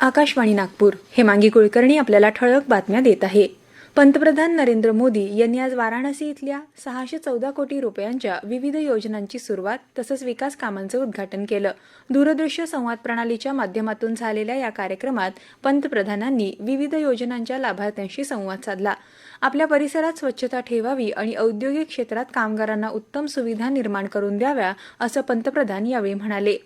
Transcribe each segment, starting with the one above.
आकाशवाणी नागपूर. हेमांगी कुलकर्णी आपल्याला ठळक बातम्या देत आहे. पंतप्रधान नरेंद्र मोदी यांनी आज वाराणसी इथल्या सहाशे चौदा कोटी रुपयांच्या विविध योजनांची सुरुवात तसंच विकास कामांचं उद्घाटन केलं. दूरदृश्य संवाद प्रणालीच्या माध्यमातून झालेल्या या कार्यक्रमात पंतप्रधानांनी विविध योजनांच्या लाभार्थ्यांशी संवाद साधला. आपल्या परिसरात स्वच्छता ठेवावी आणि औद्योगिक क्षेत्रात कामगारांना उत्तम सुविधा निर्माण करून द्याव्या असं पंतप्रधान यावेळी म्हणाले.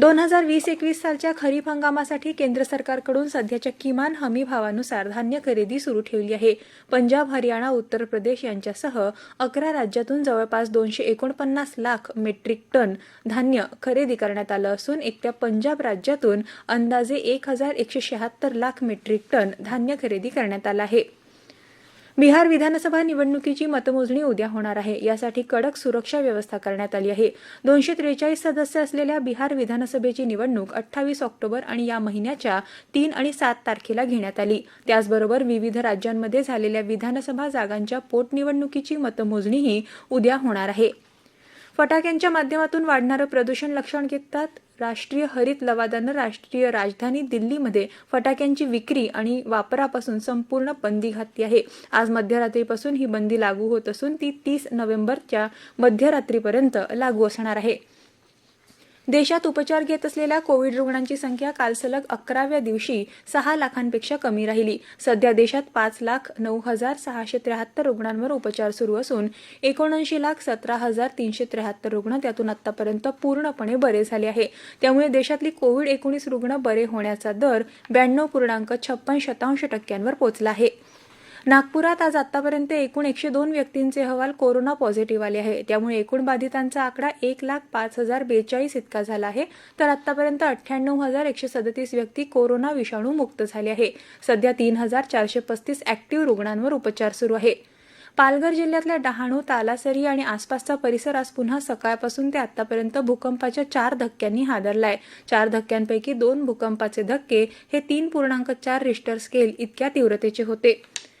दोन हजार वीस एकवीस सालच्या खरीप हंगामासाठी केंद्र सरकारकडून सध्याच्या किमान हमी भावानुसार धान्य खरेदी सुरू ठेवली आहे. पंजाब हरियाणा उत्तर प्रदेश यांच्यासह अकरा राज्यातून जवळपास दोनशे एकोणपन्नास लाख मेट्रिक टन धान्य खरेदी करण्यात आलं असून एकट्या पंजाब राज्यातून अंदाजे एक हजार एकशे शहात्तर लाख मेट्रिक टन धान्य खरेदी करण्यात आलं आहे. बिहार विधानसभा निवडणुकीची मतमोजणी उद्या होणार आहे. यासाठी कडक सुरक्षा व्यवस्था करण्यात आली आहे. दोनशे त्रेचाळीस सदस्य असलेल्या बिहार विधानसभेची निवडणूक अठ्ठावीस ऑक्टोबर आणि या महिन्याच्या तीन आणि सात तारखेला घेण्यात आली. त्याचबरोबर विविध राज्यांमध्ये झालेल्या विधानसभा जागांच्या पोटनिवडणुकीची मतमोजणीही उद्या होणार आहे. फटाक्यांच्या माध्यमातून वाढणारं प्रदूषण लक्षण घेतात. राष्ट्रीय हरित लवादानं राष्ट्रीय राजधानी दिल्लीमध्ये फटाक्यांची विक्री आणि वापरापासून संपूर्ण बंदी घातली आहे. आज मध्यरात्रीपासून ही बंदी लागू होत असून ती तीस नोव्हेंबरच्या मध्यरात्रीपर्यंत लागू असणार आहे. देशात उपचार घेत असलेल्या कोविड रुग्णांची संख्या काल सलग अकराव्या दिवशी सहा लाखांपेक्षा कमी राहिली. सध्या देशात पाच लाख नऊ हजार सहाशे त्र्याहत्तर रुग्णांवर उपचार सुरू असून एकोणऐंशी लाख सतरा हजार तीनशे त्र्याहत्तर रुग्ण त्यातून आतापर्यंत पूर्णपणे बरे झाले आहे. त्यामुळे देशातली कोविड एकोणीस रुग्ण बरे होण्याचा दर ब्याण्णव पूर्णांक छप्पन शतांश टक्क्यांवर पोहोचला आहे. नागपुरात आज आतापर्यंत एकूण एकशे दोन व्यक्तींचे अहवाल कोरोना पॉझिटिव्ह आले आहे त्यामुळे एकूण बाधितांचा आकडा एक लाख पाच हजार बेचाळीस इतका झाला आहे. तर आतापर्यंत अठ्ठ्याण्णव हजार एकशे सदतीस व्यक्ती कोरोना विषाणू मुक्त झाले आहे. सध्या तीन हजार चारशे पस्तीस ऍक्टिव्ह रुग्णांवर उपचार सुरू आहे. पालघर जिल्ह्यातल्या डहाणू तालासरी आणि आसपासचा परिसर आज पुन्हा सकाळपासून ते आतापर्यंत भूकंपाच्या चार धक्क्यांनी हादरलाय. चार धक्क्यांपैकी दोन भूकंपाचे धक्के हे तीन पूर्णांक चार रिश्टर स्केल इतक्या तीव्रतेचे होते.